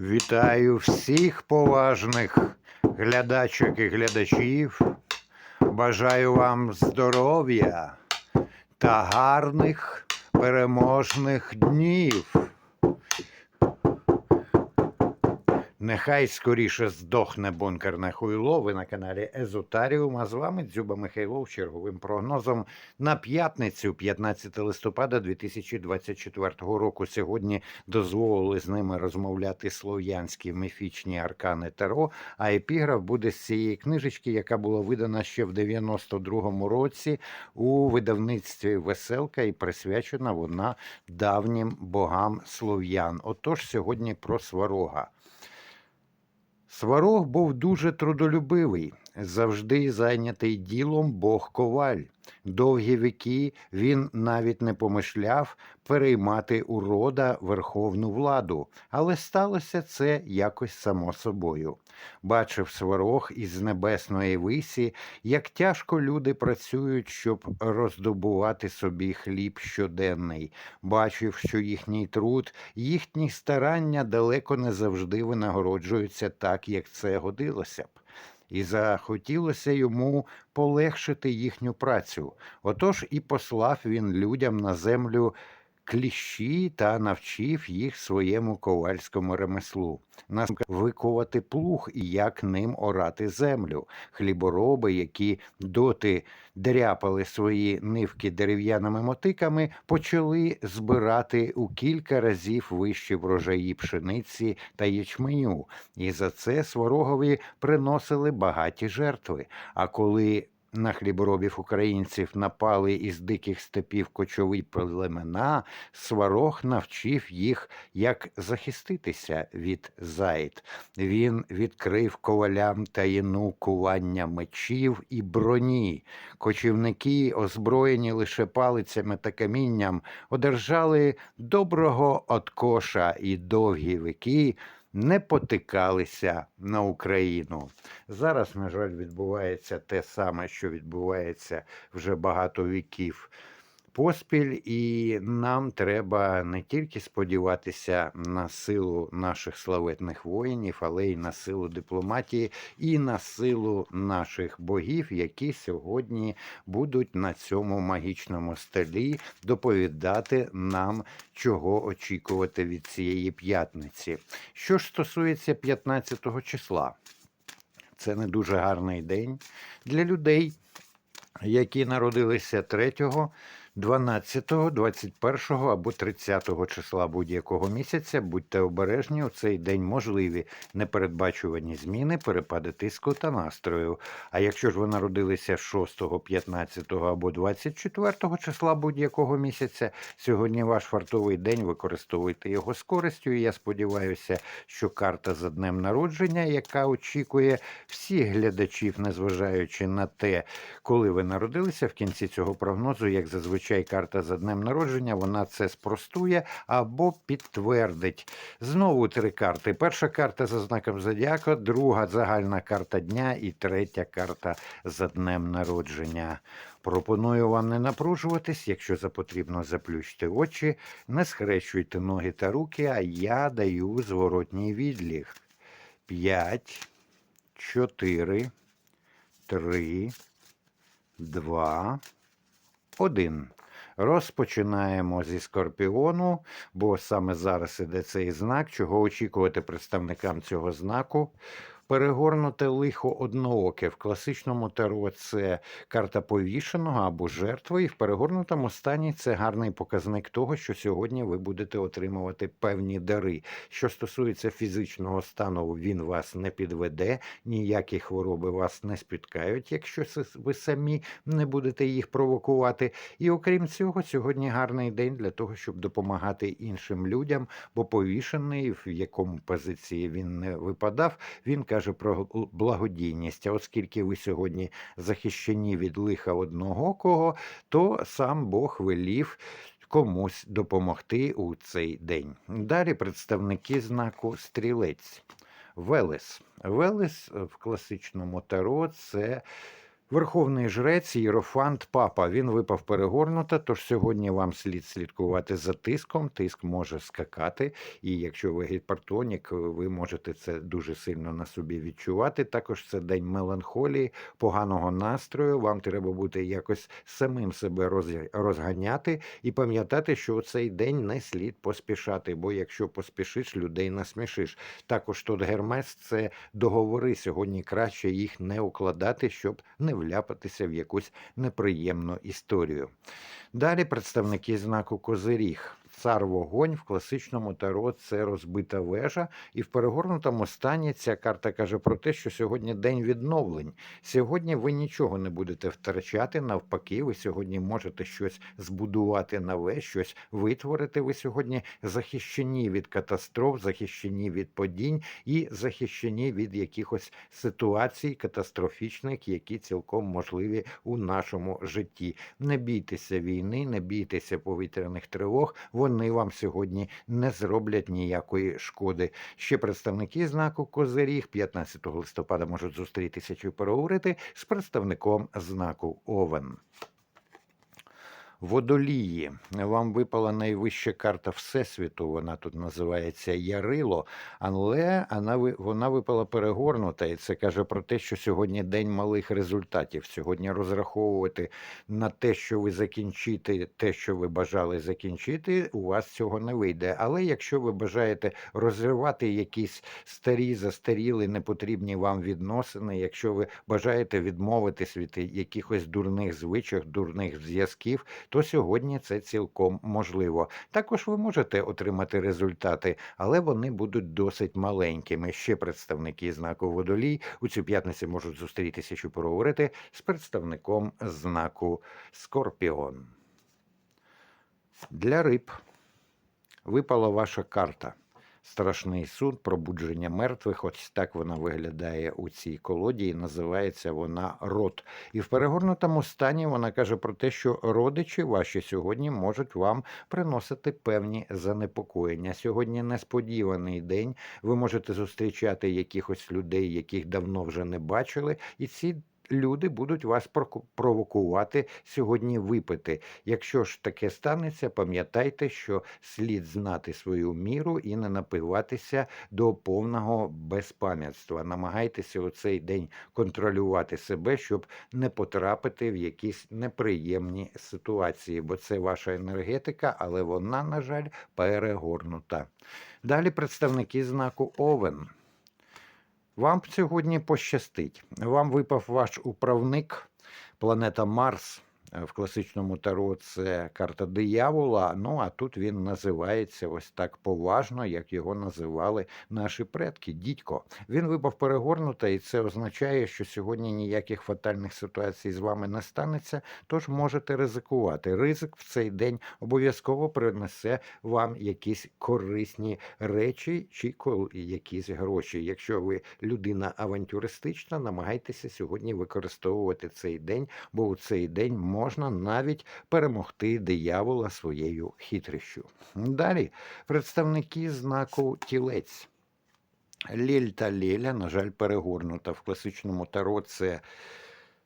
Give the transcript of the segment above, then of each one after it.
Вітаю всіх поважних глядачок і глядачів. Бажаю вам здоров'я та гарних переможних днів. Нехай скоріше здохне бункерне хуйло. Ви на каналі Езотаріум. А з вами Дзюба Михайлов черговим прогнозом на п'ятницю, 15 листопада 2024 року. Сьогодні дозволили з ними розмовляти слов'янські міфічні аркани Таро. А епіграф буде з цієї книжечки, яка була видана ще в 92-му році у видавництві Веселка і присвячена вона давнім богам слов'ян. Отож, сьогодні про сварога. Сварог був дуже трудолюбивий, завжди зайнятий ділом Бог коваль. Довгі віки він навіть не помишляв переймати у рода верховну владу, але сталося це якось само собою. Бачив сварог із небесної висі, як тяжко люди працюють, щоб роздобувати собі хліб щоденний. Бачив, що їхній труд, їхні старання далеко не завжди винагороджуються так, як це годилося б. І захотілося йому полегшити їхню працю. Отож і послав він людям на землю кліщі та навчив їх своєму ковальському ремеслу. Нас виковати плуг і як ним орати землю. Хлібороби, які доти дряпали свої нивки дерев'яними мотиками, почали збирати у кілька разів вищі врожаї пшениці та ячменю, і за це сварогові приносили багаті жертви. А коли на хліборобів українців напали із диких степів кочові племена, сварог навчив їх, як захиститися від зайд. Він відкрив ковалям таїну кування мечів і броні. Кочівники, озброєні лише палицями та камінням, одержали доброго откоша і довгі віки не потикалися на Україну. Зараз, на жаль, відбувається те саме, що відбувається вже багато віків поспіль, і нам треба не тільки сподіватися на силу наших славетних воїнів, але й на силу дипломатії, і на силу наших богів, які сьогодні будуть на цьому магічному столі доповідати нам, чого очікувати від цієї п'ятниці. Що ж стосується 15 числа, це не дуже гарний день для людей, які народилися 3 12, 21 або 30 числа будь-якого місяця будьте обережні у цей день можливі непередбачувані зміни, перепади тиску та настрою. А якщо ж ви народилися 6, 15 або 24 числа будь-якого місяця, сьогодні ваш фартовий день, використовуйте його з користю. І я сподіваюся, що карта за днем народження, яка очікує всіх глядачів, незважаючи на те, коли ви народилися в кінці цього прогнозу, як зазвичай зазвичай карта за днем народження, вона це спростує або підтвердить. Знову три карти. Перша карта за знаком Зодіака, друга загальна карта дня і третя карта за днем народження. Пропоную вам не напружуватись, якщо за потрібно заплющте очі, не схрещуйте ноги та руки, а я даю зворотній відліг. П'ять, чотири, три, два, один. Розпочинаємо зі скорпіону, бо саме зараз іде цей знак, чого очікувати представникам цього знаку. Перегорнуте лихо однооке. В класичному таро це карта повішеного або жертви, і в перегорнутому стані це гарний показник того, що сьогодні ви будете отримувати певні дари. Що стосується фізичного стану, він вас не підведе, ніякі хвороби вас не спіткають, якщо ви самі не будете їх провокувати. І окрім цього, сьогодні гарний день для того, щоб допомагати іншим людям, бо повішений, в якому позиції він не випадав, він каже каже про благодійність. А оскільки ви сьогодні захищені від лиха одного кого, то сам Бог велів. Комусь допомогти у цей день. Далі представники знаку стрілець. Велес. Велес в класичному таро це Верховний жрець Єрофант Папа. Він випав перегорнуто, тож сьогодні вам слід слідкувати за тиском. Тиск може скакати, і якщо ви гіпертонік, ви можете це дуже сильно на собі відчувати. Також це день меланхолії, поганого настрою. Вам треба бути якось самим себе розганяти і пам'ятати, що у цей день не слід поспішати, бо якщо поспішиш, людей насмішиш. Також тут Гермес це договори. Сьогодні краще їх не укладати, щоб не вляпатися в якусь неприємну історію. Далі представники знаку Козиріг. Цар вогонь в класичному таро це розбита вежа, і в перегорнутому стані ця карта каже про те, що сьогодні день відновлень. Сьогодні ви нічого не будете втрачати. Навпаки, ви сьогодні можете щось збудувати нове, щось витворити. Ви сьогодні захищені від катастроф, захищені від падінь і захищені від якихось ситуацій катастрофічних, які цілком можливі у нашому житті. Не бійтеся війни, не бійтеся повітряних тривог. Вони вам сьогодні не зроблять ніякої шкоди. Ще представники знаку Козиріг 15 листопада можуть зустрітися чи переговорити з представником знаку Овен. Водолії. Вам випала найвища карта Всесвіту. Вона тут називається Ярило, але вона, випала перегорнута, і це каже про те, що сьогодні день малих результатів. Сьогодні розраховувати на те, що ви закінчите те, що ви бажали закінчити, у вас цього не вийде. Але якщо ви бажаєте розривати якісь старі, застаріли, непотрібні вам відносини, якщо ви бажаєте відмовитись від якихось дурних звичок, дурних зв'язків, то сьогодні це цілком можливо. Також ви можете отримати результати, але вони будуть досить маленькими. Ще представники знаку водолій у цю п'ятницю можуть зустрітися, щоб поговорити з представником знаку Скорпіон. Для риб випала ваша карта. Страшний суд, пробудження мертвих. Ось так вона виглядає у цій колоді, і називається вона род. І в перегорнутому стані вона каже про те, що родичі ваші сьогодні можуть вам приносити певні занепокоєння. Сьогодні несподіваний день. Ви можете зустрічати якихось людей, яких давно вже не бачили, і ці. Люди будуть вас провокувати сьогодні випити. Якщо ж таке станеться, пам'ятайте, що слід знати свою міру і не напиватися до повного безпам'ятства. Намагайтеся у цей день контролювати себе, щоб не потрапити в якісь неприємні ситуації, бо це ваша енергетика, але вона, на жаль, перегорнута. Далі представники знаку Овен. Вам сьогодні пощастить. Вам випав ваш управник, планета Марс. Е, В класичному таро це карта диявола. Ну а тут він називається ось так поважно, як його називали наші предки. Дідько. Він випав перегорнуто, і це означає, що сьогодні ніяких фатальних ситуацій з вами не станеться. Тож можете ризикувати. Ризик в цей день обов'язково принесе вам якісь корисні речі чи якісь гроші. Якщо ви людина авантюристична, намагайтеся сьогодні використовувати цей день, бо у цей день можна навіть перемогти диявола своєю хитрощю. Далі представники знаку тілець. Ліль та Леля, на жаль, перегорнута в класичному таро. Це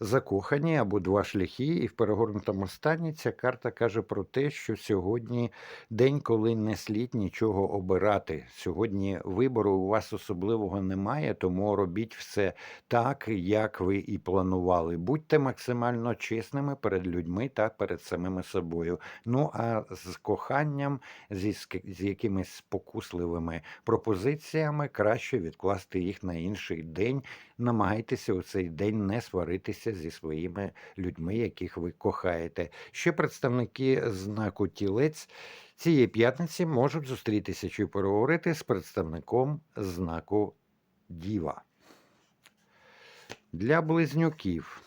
закохані або два шляхи, і в перегорнутому стані ця карта каже про те, що сьогодні день, коли не слід нічого обирати. Сьогодні вибору у вас особливого немає, тому робіть все так, як ви і планували. Будьте максимально чесними перед людьми та перед самими собою. Ну а з коханням, зі з якимись спокусливими пропозиціями, краще відкласти їх на інший день. Намагайтеся у цей день не сваритися зі своїми людьми, яких ви кохаєте. Ще представники знаку тілець цієї п'ятниці можуть зустрітися чи переговорити з представником знаку Діва. Для близнюків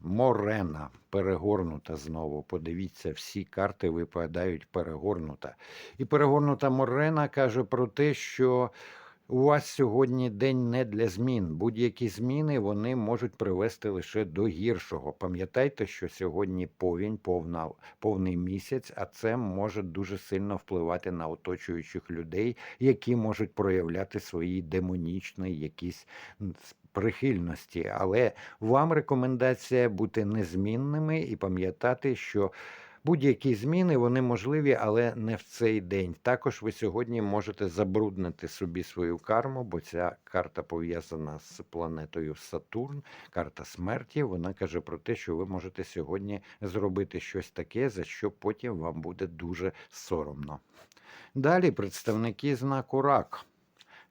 Морена перегорнута знову. Подивіться, всі карти випадають перегорнута. І перегорнута Морена каже про те, що у вас сьогодні день не для змін. Будь-які зміни вони можуть привести лише до гіршого. Пам'ятайте, що сьогодні повінь, повна, повний місяць, а це може дуже сильно впливати на оточуючих людей, які можуть проявляти свої демонічні якісь прихильності, але вам рекомендація бути незмінними і пам'ятати, що будь-які зміни вони можливі, але не в цей день. Також ви сьогодні можете забруднити собі свою карму, бо ця карта пов'язана з планетою Сатурн, карта смерті. Вона каже про те, що ви можете сьогодні зробити щось таке, за що потім вам буде дуже соромно. Далі представники знаку рак.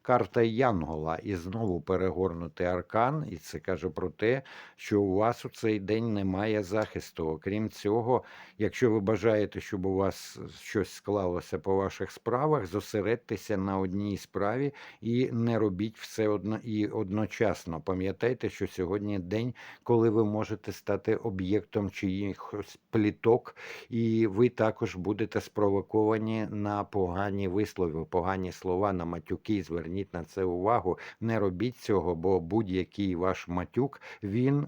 Карта Янгола і знову перегорнутий аркан, і це каже про те, що у вас у цей день немає захисту. Окрім цього, якщо ви бажаєте, щоб у вас щось склалося по ваших справах, зосередьтеся на одній справі і не робіть все одно і одночасно. Пам'ятайте, що сьогодні день, коли ви можете стати об'єктом чиїхось пліток, і ви також будете спровоковані на погані вислови, погані слова, на матюки. Зверніть на це увагу. Не робіть цього, бо будь-який ваш матюк він.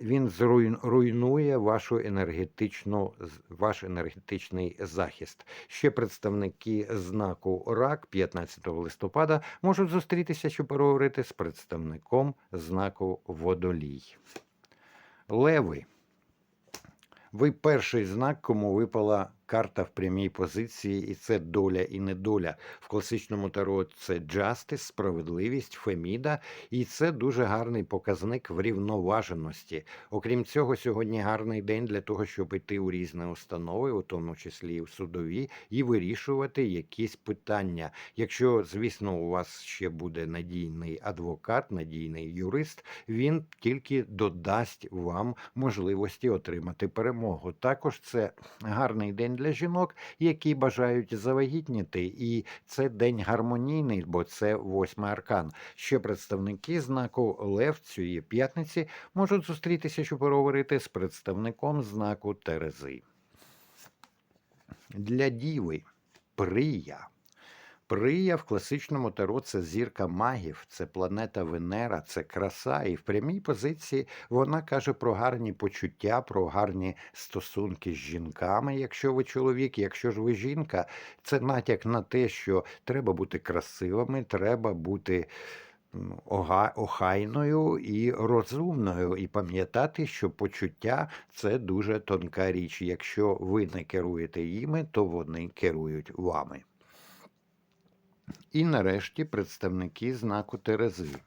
Він зруйн- руйнує вашу енергетичну, ваш енергетичний захист. Ще представники знаку РАК 15 листопада можуть зустрітися, щоб поговорити з представником знаку Водолій. Леви. Ви перший знак, кому випала карта в прямій позиції, і це доля і недоля. В класичному таро це джастис, справедливість, феміда, і це дуже гарний показник врівноваженості. Окрім цього, сьогодні гарний день для того, щоб йти у різні установи, у тому числі і в судові, і вирішувати якісь питання. Якщо, звісно, у вас ще буде надійний адвокат, надійний юрист, він тільки додасть вам можливості отримати перемогу. Також це гарний день для жінок, які бажають завагітніти, і це день гармонійний, бо це восьмий аркан. Ще представники знаку Лев цієї п'ятниці можуть зустрітися, щоб поговорити з представником знаку Терези. Для діви Прия. Прия в класичному таро це зірка магів, це планета Венера, це краса. І в прямій позиції вона каже про гарні почуття, про гарні стосунки з жінками, якщо ви чоловік, якщо ж ви жінка, це натяк на те, що треба бути красивими, треба бути. Охайною і розумною, і пам'ятати, що почуття це дуже тонка річ. Якщо ви не керуєте їми, то вони керують вами. І нарешті представники знаку Терези.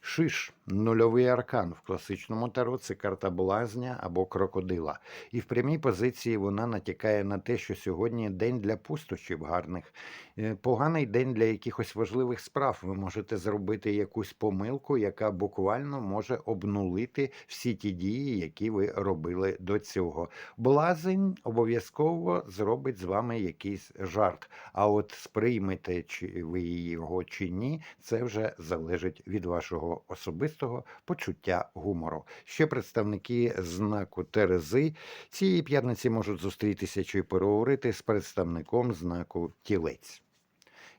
Шиш нульовий аркан в класичному таро це карта блазня або крокодила. І в прямій позиції вона натякає на те, що сьогодні день для пустощів гарних, Е, поганий день для якихось важливих справ. Ви можете зробити якусь помилку, яка буквально може обнулити всі ті дії, які ви робили до цього. Блазень обов'язково зробить з вами якийсь жарт. А от сприймете чи ви його чи ні, це вже залежить від вашого особистого почуття гумору. Ще представники знаку Терези цієї п'ятниці можуть зустрітися чи переговорити з представником знаку Тілець.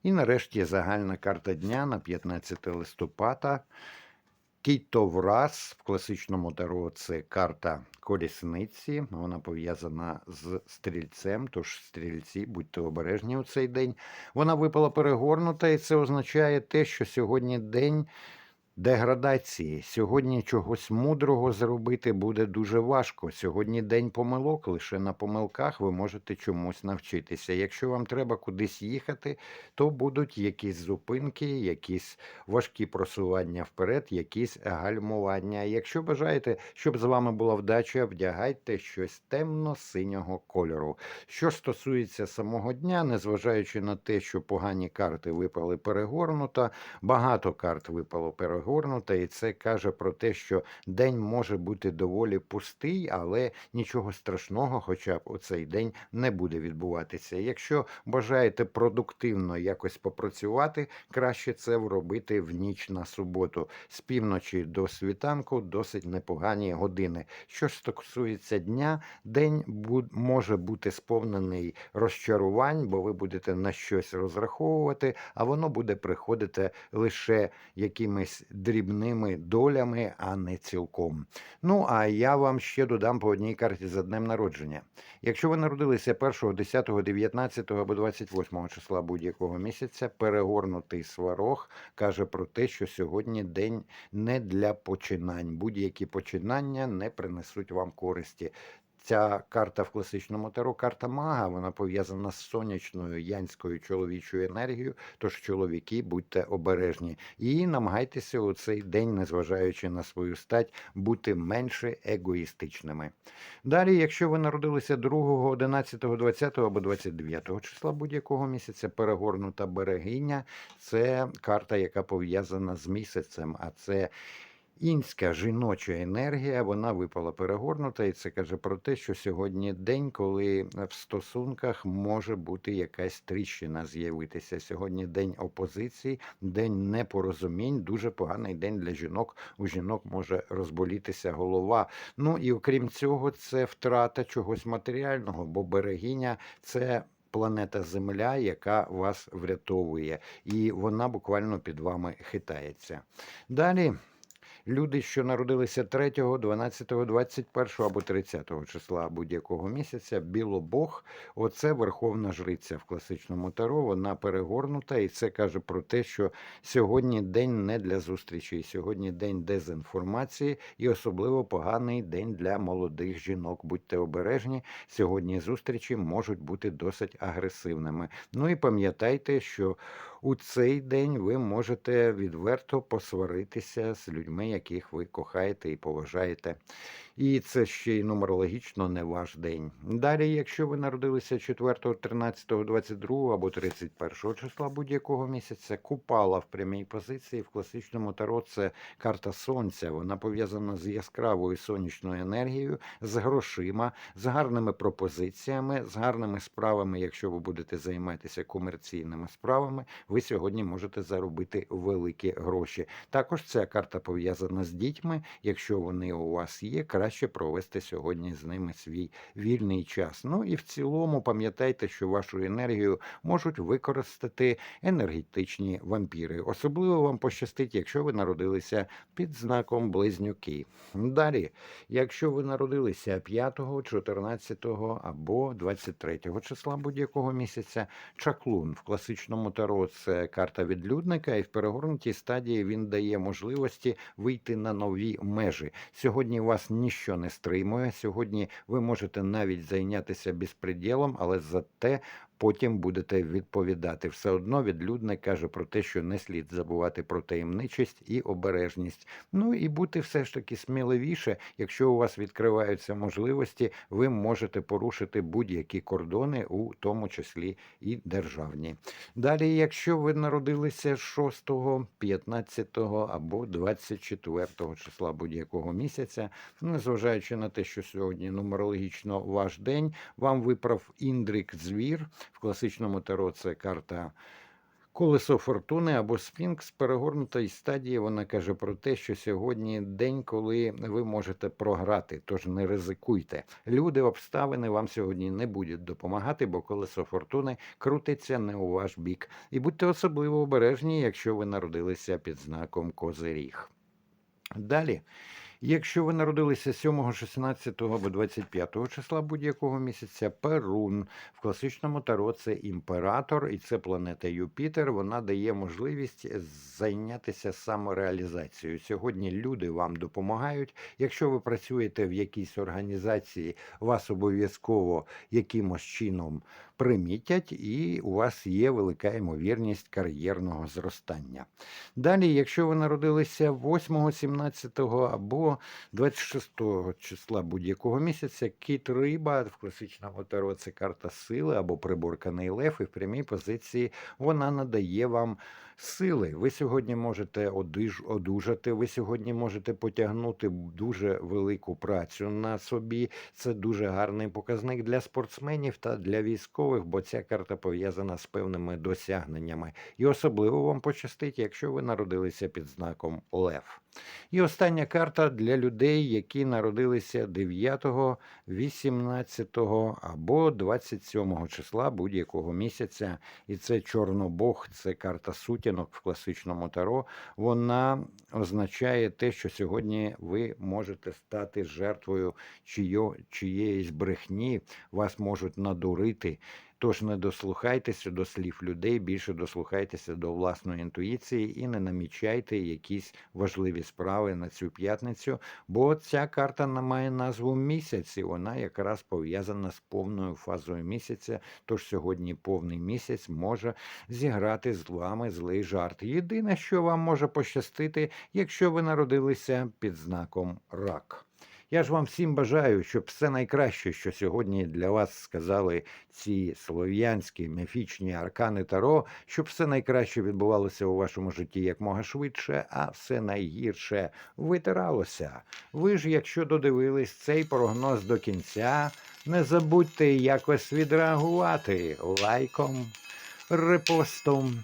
І нарешті загальна карта дня на 15 листопада. Кейтовраз в класичному таро це карта колісниці. Вона пов'язана з стрільцем. Тож стрільці, будьте обережні у цей день. Вона випала перегорнута, і це означає те, що сьогодні день деградації. Сьогодні чогось мудрого зробити буде дуже важко. Сьогодні день помилок. Лише на помилках ви можете чомусь навчитися. Якщо вам треба кудись їхати, то будуть якісь зупинки, якісь важкі просування вперед, якісь гальмування. Якщо бажаєте, щоб з вами була вдача, вдягайте щось темно-синього кольору. Що стосується самого дня, незважаючи на те, що погані карти випали перегорнуто, багато карт випало перегорнуто, і це каже про те, що день може бути доволі пустий, але нічого страшного, хоча б у цей день не буде відбуватися. Якщо бажаєте продуктивно якось попрацювати, краще це робити в ніч на суботу. З півночі до світанку досить непогані години. Що ж стосується дня, день бу- може бути сповнений розчарувань, бо ви будете на щось розраховувати, а воно буде приходити лише якимись дрібними долями, а не цілком. Ну, а я вам ще додам по одній карті за днем народження. Якщо ви народилися 1, 10, 19 або 28 числа будь-якого місяця, перегорнутий сварог каже про те, що сьогодні день не для починань. Будь-які починання не принесуть вам користі. Ця карта в класичному таро, карта мага, вона пов'язана з сонячною янською чоловічою енергією. Тож, чоловіки, будьте обережні і намагайтеся у цей день, незважаючи на свою стать, бути менше егоїстичними. Далі, якщо ви народилися 2, 11, 20 або 29 числа будь-якого місяця, перегорнута берегиня це карта, яка пов'язана з місяцем, а це Інська жіноча енергія, вона випала перегорнута, і це каже про те, що сьогодні день, коли в стосунках може бути якась тріщина з'явитися. Сьогодні день опозиції, день непорозумінь, дуже поганий день для жінок. У жінок може розболітися голова. Ну і окрім цього, це втрата чогось матеріального, бо берегиня це. Планета Земля, яка вас врятовує, і вона буквально під вами хитається. Далі Люди, що народилися 3, 12, 21 або 30 числа будь-якого місяця, білобог, оце верховна жриця в класичному таро. Вона перегорнута, і це каже про те, що сьогодні день не для зустрічі, сьогодні день дезінформації, і особливо поганий день для молодих жінок. Будьте обережні. Сьогодні зустрічі можуть бути досить агресивними. Ну і пам'ятайте, що у цей день ви можете відверто посваритися з людьми, яких ви кохаєте і поважаєте. І це ще й нумерологічно не ваш день. Далі, якщо ви народилися 4, 13, 22 або 31 числа будь-якого місяця, купала в прямій позиції в класичному таро це карта сонця. Вона пов'язана з яскравою сонячною енергією, з грошима, з гарними пропозиціями, з гарними справами. Якщо ви будете займатися комерційними справами, ви сьогодні можете заробити великі гроші. Також ця карта пов'язана з дітьми. Якщо вони у вас є, краще провести сьогодні з ними свій вільний час. Ну і в цілому пам'ятайте, що вашу енергію можуть використати енергетичні вампіри. Особливо вам пощастить, якщо ви народилися під знаком близнюки. Далі, якщо ви народилися 5, 14 або 23 числа будь-якого місяця, чаклун в класичному таро це карта відлюдника, і в перегорнутій стадії він дає можливості вийти на нові межі. Сьогодні вас ніщо не стримує. Сьогодні ви можете навіть зайнятися безпреділом, але зате потім будете відповідати. Все одно відлюдник каже про те, що не слід забувати про таємничість і обережність. Ну і бути все ж таки сміливіше, якщо у вас відкриваються можливості, ви можете порушити будь-які кордони, у тому числі і державні. Далі, якщо ви народилися 6, 15 або 24 числа будь-якого місяця, незважаючи на те, що сьогодні нумерологічно ваш день, вам виправ індрик звір. В класичному таро це карта колесо фортуни або Сфінкс перегорнутої стадії. Вона каже про те, що сьогодні день, коли ви можете програти, тож не ризикуйте. Люди, обставини вам сьогодні не будуть допомагати, бо колесо фортуни крутиться не у ваш бік. І будьте особливо обережні, якщо ви народилися під знаком Козиріг. Далі. Якщо ви народилися 7, 16 або 25 числа будь-якого місяця, Перун в класичному таро це імператор, і це планета Юпітер. Вона дає можливість зайнятися самореалізацією. Сьогодні люди вам допомагають. Якщо ви працюєте в якійсь організації, вас обов'язково якимось чином примітять, і у вас є велика ймовірність кар'єрного зростання. Далі, якщо ви народилися 8, 17 або 26 числа будь-якого місяця, кіт риба в класичному таро це карта сили або приборканий лев, і в прямій позиції вона надає вам сили. Ви сьогодні можете одужати, ви сьогодні можете потягнути дуже велику працю на собі. Це дуже гарний показник для спортсменів та для військових, бо ця карта пов'язана з певними досягненнями. І особливо вам пощастить, якщо ви народилися під знаком Лев. І остання карта для людей, які народилися 9, 18 або 27 числа будь-якого місяця. І це Чорнобог, це карта суті відтінок в класичному таро, вона означає те, що сьогодні ви можете стати жертвою чиєїсь брехні, вас можуть надурити. Тож не дослухайтеся до слів людей, більше дослухайтеся до власної інтуїції і не намічайте якісь важливі справи на цю п'ятницю, бо ця карта має назву місяць, і вона якраз пов'язана з повною фазою місяця. Тож сьогодні повний місяць може зіграти з вами злий жарт. Єдине, що вам може пощастити, якщо ви народилися під знаком рак. Я ж вам всім бажаю, щоб все найкраще, що сьогодні для вас сказали ці слов'янські міфічні аркани Таро, щоб все найкраще відбувалося у вашому житті якмога швидше, а все найгірше витиралося. Ви ж, якщо додивились цей прогноз до кінця, не забудьте якось відреагувати лайком, репостом.